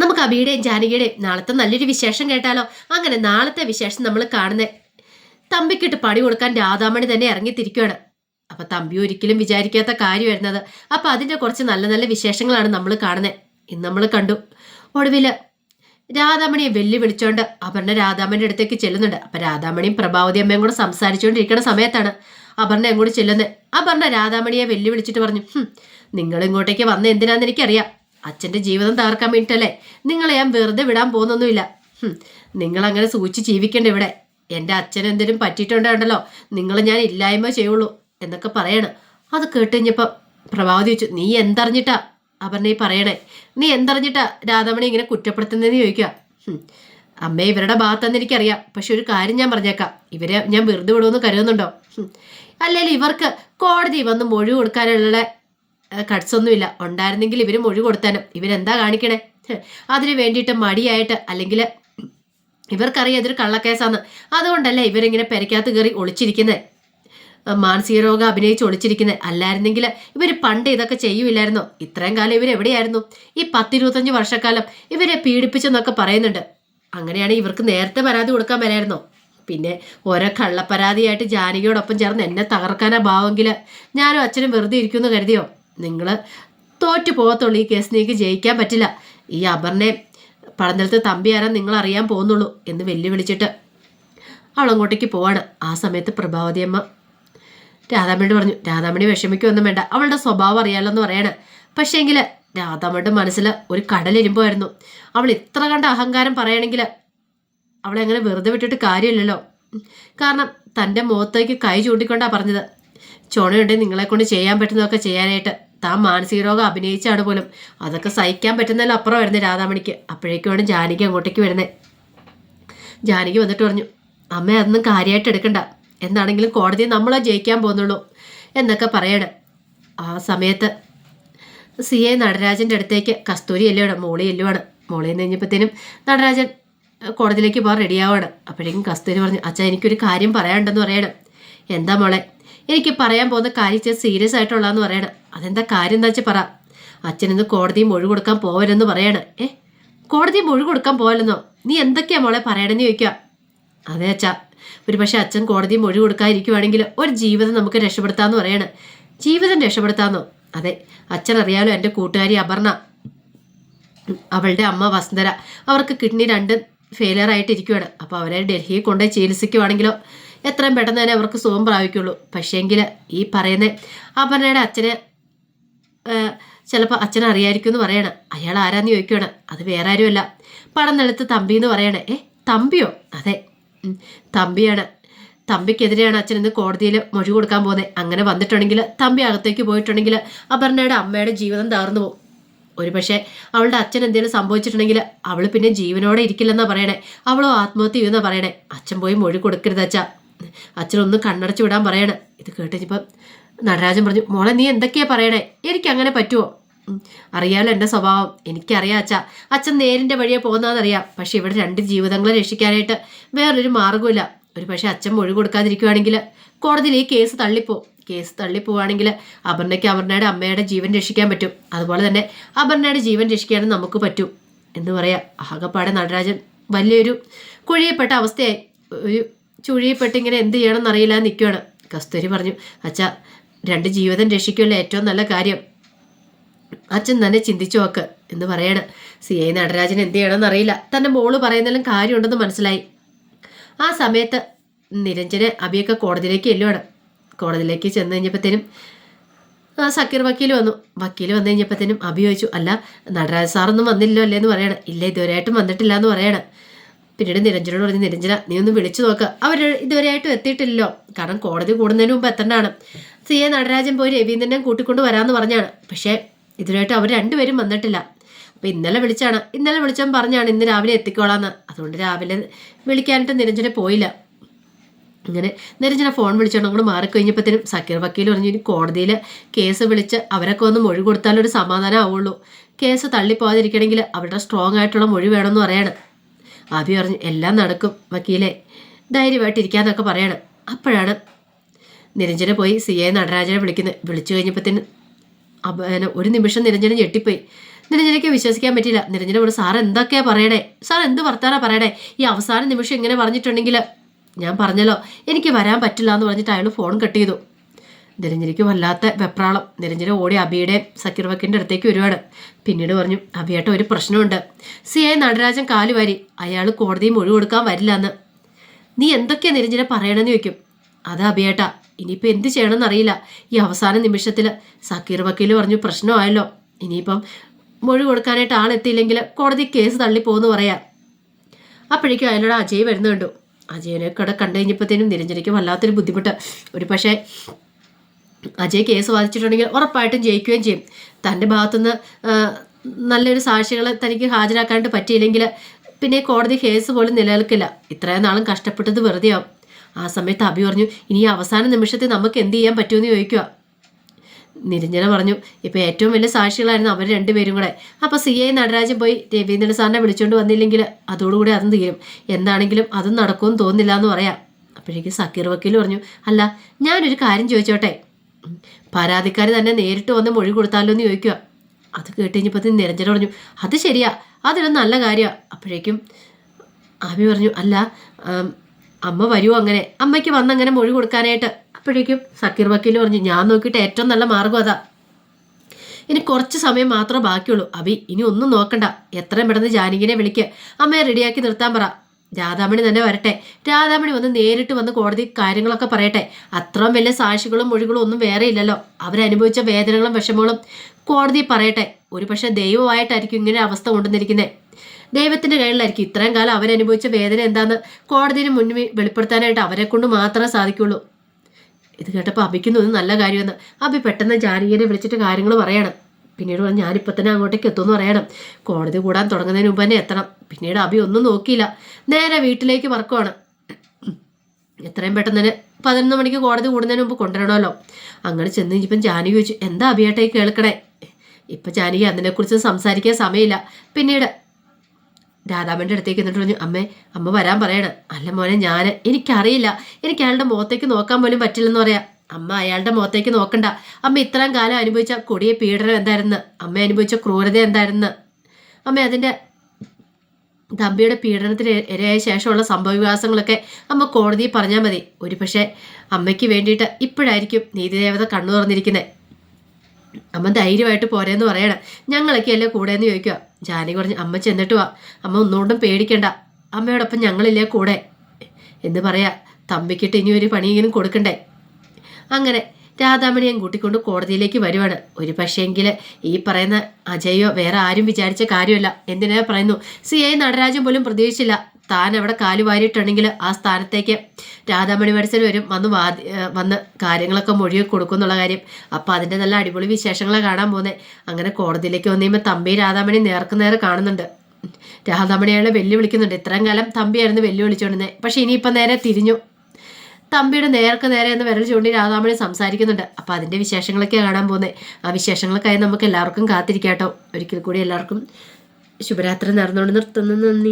നമുക്ക് അബിയുടെയും ജാനകിയുടെയും നാളത്തെ നല്ലൊരു വിശേഷം കേട്ടാലോ? അങ്ങനെ നാളത്തെ വിശേഷം നമ്മൾ കാണുന്നത് തമ്പിക്കിട്ട് പണി കൊടുക്കാൻ രാധാമണി തന്നെ ഇറങ്ങിത്തിരിക്കുകയാണ് അപ്പൊ തമ്പി ഒരിക്കലും വിചാരിക്കാത്ത കാര്യമായിരുന്നത് അപ്പൊ അതിന്റെ കുറച്ച് നല്ല നല്ല വിശേഷങ്ങളാണ് നമ്മൾ കാണുന്നത് ഇന്ന് നമ്മൾ കണ്ടു. ഒടുവിൽ രാധാമണിയെ വെല്ലുവിളിച്ചോണ്ട് അപർണ രാധാമണിയുടെ അടുത്തേക്ക് ചെല്ലുന്നുണ്ട്. അപ്പൊ രാധാമണിയും പ്രഭാവതി അമ്മയും കൂടെ സംസാരിച്ചുകൊണ്ടിരിക്കുന്ന സമയത്താണ് അപർണ എങ്ങോട്ട് ചെല്ലുന്നത് അപർണ രാധാമണിയെ വെല്ലുവിളിച്ചിട്ട് പറഞ്ഞു നിങ്ങൾ ഇങ്ങോട്ടേക്ക് വന്ന എന്തിനാന്ന് എനിക്കറിയാം. അച്ഛന്റെ ജീവിതം തകർക്കാൻ വേണ്ടിയിട്ടല്ലേ? നിങ്ങളെ ഞാൻ വെറുതെ വിടാൻ പോകുന്നൊന്നുമില്ല. നിങ്ങൾ അങ്ങനെ സൂക്ഷിച്ച് ജീവിക്കണ്ട ഇവിടെ. എന്റെ അച്ഛൻ എന്തെങ്കിലും പറ്റിയിട്ടുണ്ടല്ലോ നിങ്ങൾ ഞാൻ ഇല്ലായ്മ ചെയ്യുള്ളൂ എന്നൊക്കെ പറയണം. അത് കേട്ട് കഴിഞ്ഞപ്പോൾ പ്രഭാവതി ചോദിച്ചു നീ എന്തറിഞ്ഞിട്ടാ? അപർണ ഈ പറയണേ നീ എന്തറിഞ്ഞിട്ടാ രാധാമണി ഇങ്ങനെ കുറ്റപ്പെടുത്തുന്നതെന്ന് ചോദിക്കുക? അമ്മ ഇവരുടെ ഭാഗത്തെന്ന് എനിക്കറിയാം. പക്ഷെ ഒരു കാര്യം ഞാൻ പറഞ്ഞേക്കാം. ഇവരെ ഞാൻ വെറുതെ വിടുമെന്ന് കരുതുന്നുണ്ടോ? അല്ലെങ്കിൽ ഇവർക്ക് കോടതി വന്ന് മൊഴി കൊടുക്കാനുള്ള കട്ട്സ് ഒന്നുമില്ല ഉണ്ടായിരുന്നെങ്കിൽ ഇവർ മൊഴി കൊടുത്താനും. ഇവരെന്താ കാണിക്കണേ? അതിന് വേണ്ടിയിട്ട് മടിയായിട്ട് അല്ലെങ്കിൽ ഇവർക്കറിയാം ഇതൊരു കള്ളക്കേസാന്ന്. അതുകൊണ്ടല്ലേ ഇവരിങ്ങനെ പെരക്കകത്ത് കയറി ഒളിച്ചിരിക്കുന്നത് മാനസിക രോഗം അഭിനയിച്ച് ഒളിച്ചിരിക്കുന്നത് അല്ലായിരുന്നെങ്കിൽ ഇവർ പണ്ട് ഇതൊക്കെ ചെയ്യൂലായിരുന്നോ ഇത്രയും കാലം ഇവർ എവിടെയായിരുന്നു? ഈ പത്തിരുപത്തഞ്ച് വർഷക്കാലം ഇവരെ പീഡിപ്പിച്ചെന്നൊക്കെ പറയുന്നുണ്ട്. അങ്ങനെയാണ് ഇവർക്ക് നേരത്തെ പരാതി കൊടുക്കാൻ വരായിരുന്നോ പിന്നെ ഓരോ കള്ളപ്പരാതിയായിട്ട് ജാനകിയോടൊപ്പം ചേർന്ന് എന്നെ തകർക്കാനാ ഭാവമെങ്കിൽ ഞാനും അച്ഛനും വെറുതെ ഇരിക്കുമെന്ന് കരുതിയോ? നിങ്ങൾ തോറ്റു പോകത്തുള്ളൂ. ഈ കേസ് നിങ്ങൾക്ക് ജയിക്കാൻ പറ്റില്ല. ഈ അപർണയെ പടനിലത്ത് തമ്പി ആരാ നിങ്ങൾ അറിയാൻ പോകുന്നുള്ളൂ എന്ന് വെല്ലുവിളിച്ചിട്ട് അവൾ അങ്ങോട്ടേക്ക് പോവാണ്. ആ സമയത്ത് പ്രഭാവതി അമ്മ രാധാമണി പറഞ്ഞു രാധാമണി വിഷമിക്കൊന്നും വേണ്ട. അവളുടെ സ്വഭാവം അറിയാലോ എന്ന് പറയണ. പക്ഷേങ്കിൽ രാധാമണിയുടെ മനസ്സിൽ ഒരു കടലിരുമ്പായിരുന്നു അവൾ ഇത്ര കണ്ട അഹങ്കാരം പറയണമെങ്കിൽ അവളെ അങ്ങനെ വെറുതെ വിട്ടിട്ട് കാര്യമില്ലല്ലോ. കാരണം തന്റെ മുഖത്തേക്ക് കൈ ചൂണ്ടിക്കൊണ്ടാണ് പറഞ്ഞത്. ചുണയുണ്ടെങ്കിൽ നിങ്ങളെ കൊണ്ട് ചെയ്യാൻ പറ്റുന്നതൊക്കെ ചെയ്യാനായിട്ട്. താൻ മാനസിക രോഗം അഭിനയിച്ചാണ് പോലും. അതൊക്കെ സഹിക്കാൻ പറ്റുന്നതിൽ വരുന്നത് രാധാമണിക്ക്. അപ്പോഴേക്കുമാണ് ജാനകി അങ്ങോട്ടേക്ക് വരുന്നത്. ജാനകി വന്നിട്ട് പറഞ്ഞു അമ്മ അതൊന്നും കാര്യമായിട്ട് എടുക്കണ്ട. എന്താണെങ്കിലും കോടതി നമ്മളെ ജയിക്കാൻ പോകുന്നുള്ളൂ എന്നൊക്കെ പറയണം. ആ സമയത്ത് സി എ നടരാജന്റെ അടുത്തേക്ക് കസ്തൂരി എല്ലുവാണ് മോളി എല്ലുവാണ്. മോളി എന്ന് കഴിഞ്ഞപ്പോഴത്തേനും നടരാജൻ കോടതിയിലേക്ക് പോകാൻ റെഡിയാവാണ് അപ്പോഴേക്കും കസ്തൂരി പറഞ്ഞു അച്ഛാ എനിക്കൊരു കാര്യം പറയാനുണ്ടെന്ന് പറയണം. എന്താ മോളെ എനിക്ക് പറയാൻ പോകുന്ന കാര്യം ഇച്ചിരി സീരിയസ് ആയിട്ടുള്ളതെന്ന് പറയണം. അതെന്താ കാര്യം എന്താ വെച്ചാൽ പറ. അച്ഛൻ ഇന്ന് കോടതി മൊഴി കൊടുക്കാൻ പോവരുതെന്ന് പറയണം. ഏ? കോടതി മൊഴി കൊടുക്കാൻ പോവല്ലെന്നോ? നീ എന്തൊക്കെയാ മോളെ പറയണമെന്ന് ചോദിക്കുക അതെ അച്ഛാ. ഒരു പക്ഷേ അച്ഛൻ കോടതി മൊഴി കൊടുക്കാതിരിക്കുവാണെങ്കിൽ ഒരു ജീവിതം നമുക്ക് രക്ഷപ്പെടുത്താന്ന് പറയണം. ജീവിതം രക്ഷപ്പെടുത്താന്നോ? അതെ. അച്ഛൻ അറിയാലോ എന്റെ കൂട്ടുകാരി അപർണ. അവളുടെ അമ്മ വസുന്ധര. അവർക്ക് കിഡ്നി രണ്ട് ഫെയിലിയർ ആയിട്ട് ഇരിക്കുകയാണ് അപ്പോൾ അവരെ ഡൽഹിയിൽ കൊണ്ടുപോയി ചികിത്സിക്കുവാണെങ്കിലോ? എത്രയും പെട്ടെന്ന് തന്നെ അവർക്ക് സുഖം പ്രാപിക്കുള്ളൂ. പക്ഷേങ്കിൽ ഈ പറയുന്ന അപർണയുടെ അച്ഛനെ ചിലപ്പോൾ അച്ഛൻ അറിയായിരിക്കും എന്ന് പറയണം. അയാൾ ആരാന്ന് ചോദിക്കുകയാണ് അത് വേറെ ആരുമല്ല. പടം നിലത്ത് തമ്പി എന്ന് പറയണേ. ഏ തമ്പിയോ? അതെ. തമ്പിയാണ്. തമ്പിക്കെതിരെയാണ് അച്ഛൻ ഇന്ന് കോടതിയിൽ മൊഴി കൊടുക്കാൻ പോകുന്നത് അങ്ങനെ വന്നിട്ടുണ്ടെങ്കിൽ തമ്പി അകത്തേക്ക് പോയിട്ടുണ്ടെങ്കിൽ അപർണയുടെ അമ്മയുടെ ജീവിതം തകർന്നു പോകും. ഒരു പക്ഷേ അവളുടെ അച്ഛൻ എന്തെങ്കിലും സംഭവിച്ചിട്ടുണ്ടെങ്കിൽ അവൾ പിന്നെ ജീവനോടെ ഇരിക്കില്ലെന്നാണ് പറയണേ. അവളോ ആത്മഹത്യ ചെയ്യുമെന്നാണ് പറയണേ. അച്ഛൻ പോയി മൊഴി കൊടുക്കരുത് അച്ഛാ. അച്ഛനൊന്ന് കണ്ണടച്ച് വിടാൻ പറയണേ. ഇത് കേട്ടിപ്പം നടരാജൻ പറഞ്ഞു മോളെ നീ എന്തൊക്കെയാ പറയണേ? എനിക്ക് അങ്ങനെ പറ്റുമോ അറിയാമല്ലോ എന്റെ സ്വഭാവം. എനിക്കറിയാം അച്ഛാ. അച്ഛൻ നേരിന്റെ വഴിയെ പോകുന്നതെന്നറിയാം പക്ഷെ ഇവിടെ രണ്ട് ജീവിതങ്ങളെ രക്ഷിക്കാനായിട്ട് വേറൊരു മാർഗമില്ല ഒരു പക്ഷേ അച്ഛൻ മൊഴി കൊടുക്കാതിരിക്കുവാണെങ്കിൽ കോടതിയിൽ ഈ കേസ് തള്ളിപ്പോ കേസ് തള്ളിപ്പോവാണെങ്കിൽ അപർണയ്ക്ക് അപർണയുടെ അമ്മയുടെ ജീവൻ രക്ഷിക്കാൻ പറ്റും. അതുപോലെ തന്നെ അപർണയുടെ ജീവൻ രക്ഷിക്കാനും നമുക്ക് പറ്റും. എന്ന് പറയാം. ആകപ്പാടെ നടരാജൻ വലിയൊരു കുഴിയപ്പെട്ട അവസ്ഥയായി. ഒരു ചുഴിയപ്പെട്ട് ഇങ്ങനെ എന്ത് ചെയ്യണമെന്ന് അറിയില്ല നിൽക്കുകയാണ് കസ്തൂരി പറഞ്ഞു അച്ഛ രണ്ട് ജീവിതം രക്ഷിക്കുമല്ലോ ഏറ്റവും നല്ല കാര്യം? അച്ഛൻ തന്നെ ചിന്തിച്ചു നോക്ക് എന്ന് പറയണം. സി. ഐ. നടരാജൻ എന്ത് ചെയ്യണമെന്ന് അറിയില്ല തന്റെ മോൾ പറയുന്നതിലും കാര്യമുണ്ടെന്ന് മനസ്സിലായി. ആ സമയത്ത് നിരഞ്ജന് അബിയൊക്കെ കോടതിയിലേക്ക് ചെല്ലുവാണ്. കോടതിയിലേക്ക് ചെന്ന് കഴിഞ്ഞപ്പോഴത്തേനും സക്കീർ വക്കീൽ വന്നു. വക്കീൽ വന്നു കഴിഞ്ഞപ്പോഴത്തേനും അബി ചോദിച്ചു അല്ല നടരാജ് സാറൊന്നും വന്നില്ലല്ലോ അല്ലേ? എന്ന് പറയണം. ഇല്ല ഇതുവരെയായിട്ടും വന്നിട്ടില്ല എന്ന് പറയണം. പിന്നീട് നിരഞ്ജനോട് പറഞ്ഞു നിരഞ്ജന നീ ഒന്ന് വിളിച്ചു നോക്ക്. അവർ ഇതുവരെയായിട്ടും എത്തിയിട്ടില്ലല്ലോ. കാരണം കോടതി കൂടുന്നതിന് മുമ്പ് എത്തണ്ടാണ് സി. എ. നടരാജൻ പോയി രവീന്ദ്രനെ കൂട്ടിക്കൊണ്ട് വരാമെന്ന് പറഞ്ഞാണ്. പക്ഷേ ഇതുവരെയായിട്ട് അവർ രണ്ടുപേരും വന്നിട്ടില്ല. അപ്പോൾ ഇന്നലെ വിളിച്ചാണ്. ഇന്നലെ വിളിച്ചവൻ പറഞ്ഞാണ് ഇന്ന് രാവിലെ എത്തിക്കോളാന്ന്. അതുകൊണ്ട് രാവിലെ വിളിക്കാനായിട്ട് നിരഞ്ജന പോയില്ല. ഇങ്ങനെ നിരഞ്ജന ഫോൺ വിളിച്ചോണ്ട് അങ്ങോട്ട് മാറിക്കഴിഞ്ഞപ്പോഴത്തേനും സക്കീർ വക്കീൽ പറഞ്ഞു ഇനി കോടതിയിൽ കേസ് വിളിച്ച് അവരൊക്കെ ഒന്ന് മൊഴി കൊടുത്താലൊരു സമാധാനം ആവുള്ളൂ. കേസ് തള്ളിപ്പോകാതിരിക്കണമെങ്കിൽ അവരുടെ സ്ട്രോങ് ആയിട്ടുള്ള മൊഴി വേണമെന്ന് പറയാണ്. ആബി പറഞ്ഞു എല്ലാം നടക്കും വക്കീലെ. ധൈര്യമായിട്ടിരിക്കാന്നൊക്കെ പറയണം. അപ്പോഴാണ് നിരഞ്ജന പോയി സി എ നടരാജനെ വിളിക്കുന്നത്. വിളിച്ചു കഴിഞ്ഞപ്പോഴത്തേന് ഒരു നിമിഷം നിരഞ്ജന ഞെട്ടിപ്പോയി. നിരഞ്ജനയ്ക്ക് വിശ്വസിക്കാൻ പറ്റിയില്ല. നിരഞ്ജന പറഞ്ഞു സാർ എന്തൊക്കെയാ പറയണേ? സാർ എന്ത് വർത്താനാ പറയണേ? ഈ അവസാന നിമിഷം ഇങ്ങനെ പറഞ്ഞിട്ടുണ്ടെങ്കിൽ ഞാൻ പറഞ്ഞല്ലോ എനിക്ക് വരാൻ പറ്റില്ല എന്ന് പറഞ്ഞിട്ട് അയാൾ ഫോൺ കട്ട് ചെയ്തു. നിരഞ്ജനയ്ക്ക് വല്ലാത്ത വെപ്രാളം. നിരഞ്ജന ഓടി അബിയുടെ സക്കീർ വക്കീന്റെ അടുത്തേക്ക് വരുവാണ്. പിന്നീട് പറഞ്ഞു അബിയേട്ട ഒരു പ്രശ്നമുണ്ട്. സി ഐ നടരാജൻ കാലുവാരി അയാൾ കോടതിയിൽ മൊഴി കൊടുക്കാൻ വരില്ല എന്ന് നീ എന്തൊക്കെയാ നിരഞ്ജന പറയണമെന്ന് ചോദിക്കും. അത് അബിയേട്ട ഇനിയിപ്പോൾ എന്ത് ചെയ്യണമെന്ന് അറിയില്ല ഈ അവസാന നിമിഷത്തിൽ സക്കീർ വക്കീൽ പറഞ്ഞു പ്രശ്നമായല്ലോ. ഇനിയിപ്പം മൊഴി കൊടുക്കാനായിട്ട് ആളെത്തിയില്ലെങ്കിൽ കോടതി കേസ് തള്ളിപ്പോന്ന് പറയാം. അപ്പോഴേക്കും അയാളോട് അജയ് വരുന്ന കണ്ടു. അജയനെ കട കണ്ടു കഴിഞ്ഞപ്പോഴത്തേനും നിരഞ്ജനയ്ക്ക് വല്ലാത്തൊരു ബുദ്ധിമുട്ട്. ഒരു പക്ഷേ അജയ് കേസ് വാദിച്ചിട്ടുണ്ടെങ്കിൽ ഉറപ്പായിട്ടും ജയിക്കുകയും ചെയ്യും. തന്റെ ഭാഗത്തുനിന്ന് നല്ലൊരു സാക്ഷികളെ തനിക്ക് ഹാജരാക്കാനായിട്ട് പറ്റിയില്ലെങ്കിൽ പിന്നെ കോടതി കേസ് പോലും നിലനിൽക്കില്ല. ഇത്രയും നാളും കഷ്ടപ്പെട്ടത് വെറുതെയാവും. ആ സമയത്ത് അഭി പറഞ്ഞു ഇനി അവസാന നിമിഷത്തിൽ നമുക്ക് എന്ത് ചെയ്യാൻ പറ്റുമെന്ന് ചോദിക്കുക. നിരഞ്ജന പറഞ്ഞു ഇപ്പം ഏറ്റവും വലിയ സാക്ഷികളായിരുന്നു അവർ രണ്ടുപേരും കൂടെ. അപ്പോൾ സി ഐ നടരാജൻ പോയി രവീന്ദ്രൻ സാറിനെ വിളിച്ചുകൊണ്ട് വന്നില്ലെങ്കിൽ അതോടുകൂടി അതും തീരും. എന്താണെങ്കിലും അതും നടക്കുമെന്ന് തോന്നുന്നില്ല എന്ന് പറയാം. അപ്പോഴേക്കും സക്കീർ വക്കീൽ പറഞ്ഞു അല്ല ഞാനൊരു കാര്യം ചോദിച്ചോട്ടെ. പരാതിക്കാർ തന്നെ നേരിട്ട് വന്ന് മൊഴി കൊടുത്താലോ എന്ന് ചോദിക്കുക അത് കേട്ട് കഴിഞ്ഞപ്പോൾ നിരഞ്ജന പറഞ്ഞു അത് ശരിയാ അതൊരു നല്ല കാര്യമാണ് അപ്പോഴേക്കും ആമി പറഞ്ഞു അല്ല അമ്മ വരുമോ അങ്ങനെ അമ്മയ്ക്ക് വന്നങ്ങനെ മൊഴി കൊടുക്കാനായിട്ട്. അപ്പോഴേക്കും സക്കീർ വക്കീൽ പറഞ്ഞു ഞാൻ നോക്കിയിട്ട് ഏറ്റവും നല്ല മാർഗം അതാ. ഇനി കുറച്ച് സമയം മാത്രമേ ബാക്കിയുള്ളൂ. അബി ഇനി ഒന്നും നോക്കണ്ട. എത്രയും പെട്ടെന്ന് ജാനകിനെ വിളിക്ക്. അമ്മയെ റെഡിയാക്കി നിർത്താൻ പറ. രാധാമണി തന്നെ വരട്ടെ. രാധാമണി വന്ന് നേരിട്ട് വന്ന് കോടതി കാര്യങ്ങളൊക്കെ പറയട്ടെ. അത്രയും വലിയ സാക്ഷികളും മൊഴികളും ഒന്നും വേറെ ഇല്ലല്ലോ. അവരനുഭവിച്ച വേദനകളും വിഷമങ്ങളും കോടതി പറയട്ടെ. ഒരു പക്ഷേ ദൈവമായിട്ടായിരിക്കും ഇങ്ങനെ അവസ്ഥ കൊണ്ടുവന്നിരിക്കുന്നത് ദൈവത്തിന്റെ കയ്യിലായിരിക്കും ഇത്രയും കാലം അവരനുഭവിച്ച വേദന എന്താന്ന് കോടതിന് മുന്നിൽ വെളിപ്പെടുത്താനായിട്ട് അവരെ കൊണ്ട് മാത്രമേ സാധിക്കുള്ളൂ. ഇത് കേട്ടപ്പോൾ അഭിക്കുന്നു നല്ല കാര്യമെന്ന്. അഭി പെട്ടെന്ന് ജാനകിയെ വിളിച്ചിട്ട് കാര്യങ്ങൾ പറയണം. പിന്നീട് പറഞ്ഞു ഞാനിപ്പോൾ തന്നെ അങ്ങോട്ടേക്ക് എത്തുമെന്ന് പറയണം. കോടതി കൂടാൻ തുടങ്ങുന്നതിന് മുമ്പ് തന്നെ എത്തണം. പിന്നീട് അഭി ഒന്നും നോക്കിയില്ല. നേരെ വീട്ടിലേക്ക് പറക്കുവാണ് എത്രയും പെട്ടെന്ന് തന്നെ പതിനൊന്ന് മണിക്ക് കോടതി കൂടുന്നതിന് മുമ്പ് കൊണ്ടുവരണമല്ലോ. അങ്ങനെ ചെന്ന് കഴിഞ്ഞപ്പം ജാനകി ചോദിച്ചു എന്താ അബിയേട്ടായി കേൾക്കണേ? ഇപ്പം ജാനകി അതിനെക്കുറിച്ച് സംസാരിക്കാൻ സമയമില്ല. പിന്നീട് രാധാമന്റെ അടുത്തേക്ക് എന്നിട്ട് പറഞ്ഞു അമ്മേ അമ്മ വരാൻ പറയണം. അല്ല മോനെ ഞാൻ എനിക്കറിയില്ല. എനിക്ക് അയാളുടെ മുഖത്തേക്ക് നോക്കാൻ പോലും പറ്റില്ലെന്ന് പറയാം. അമ്മ അയാളുടെ മുഖത്തേക്ക് നോക്കണ്ട. അമ്മ ഇത്രയും കാലം അനുഭവിച്ച കൊടിയ പീഡനം എന്തായിരുന്നു? അമ്മ അനുഭവിച്ച ക്രൂരത എന്തായിരുന്നു? അമ്മ അതിന്റെ തമ്പിയുടെ പീഡനത്തിന് ഇരയായ ശേഷമുള്ള സംഭവവികാസങ്ങളൊക്കെ അമ്മ കോടതിയിൽ പറഞ്ഞാൽ മതി. ഒരു പക്ഷേ അമ്മയ്ക്ക് വേണ്ടിയിട്ട് ഇപ്പോഴായിരിക്കും നീതിദേവത കണ്ണു തുറന്നിരിക്കുന്നത് അമ്മ ധൈര്യമായിട്ട് പോരേന്ന് പറയണം. ഞങ്ങളൊക്കെ അല്ലേ കൂടെ എന്ന് ചോദിക്കുക. ജാനി കുറഞ്ഞ് അമ്മ ചെന്നിട്ട് വാ. അമ്മ ഒന്നുകൊണ്ടും പേടിക്കണ്ട. അമ്മയോടൊപ്പം ഞങ്ങളില്ലേ കൂടെ? എന്ന് പറയാ. തമ്പിക്കിട്ട് ഇനി ഒരു പണിയെങ്കിലും കൊടുക്കണ്ടേ? അങ്ങനെ രാധാമണിയും കൂട്ടിക്കൊണ്ട് കോടതിയിലേക്ക് വരുവാണ്. ഒരു പക്ഷേങ്കിൽ ഈ പറയുന്ന അജയോ വേറെ ആരും വിചാരിച്ച കാര്യമല്ല. എന്തിനാ പറയുന്നു? സി ഐ നടരാജൻ പോലും പ്രതീക്ഷിച്ചില്ല. താൻ അവിടെ കാലു വാരിയിട്ടുണ്ടെങ്കിൽ ആ സ്ഥാനത്തേക്ക് രാധാമണി മത്സരം വരും. വന്ന് വാദി വന്ന് കാര്യങ്ങളൊക്കെ മൊഴി കൊടുക്കും എന്നുള്ള കാര്യം. അപ്പോൾ അതിന്റെ നല്ല അടിപൊളി വിശേഷങ്ങളെ കാണാൻ പോകുന്നത് അങ്ങനെ കോടതിയിലേക്ക് വന്നു കഴിയുമ്പോൾ തമ്പി രാധാമണി നേർക്ക് നേരെ കാണുന്നുണ്ട്. രാധാമണി അയാളെ വെല്ലുവിളിക്കുന്നുണ്ട്. ഇത്രയും കാലം തമ്പിയായിരുന്നു വെല്ലുവിളിച്ചുകൊണ്ടിരുന്നത് പക്ഷേ ഇനിയിപ്പം നേരെ തിരിഞ്ഞു. തമ്പിയുടെ നേർക്ക് നേരെ എന്ന് വിരൽ ചൂണ്ടി രാധാമണി സംസാരിക്കുന്നുണ്ട്. അപ്പം അതിന്റെ വിശേഷങ്ങളൊക്കെ കാണാൻ പോകുന്നത് ആ വിശേഷങ്ങൾക്കായി നമുക്ക് എല്ലാവർക്കും കാത്തിരിക്കാട്ടോ. ഒരിക്കൽ കൂടി എല്ലാവർക്കും ശുഭരാത്രി നടന്നുകൊണ്ട് നിർത്തുന്നു. നന്ദി.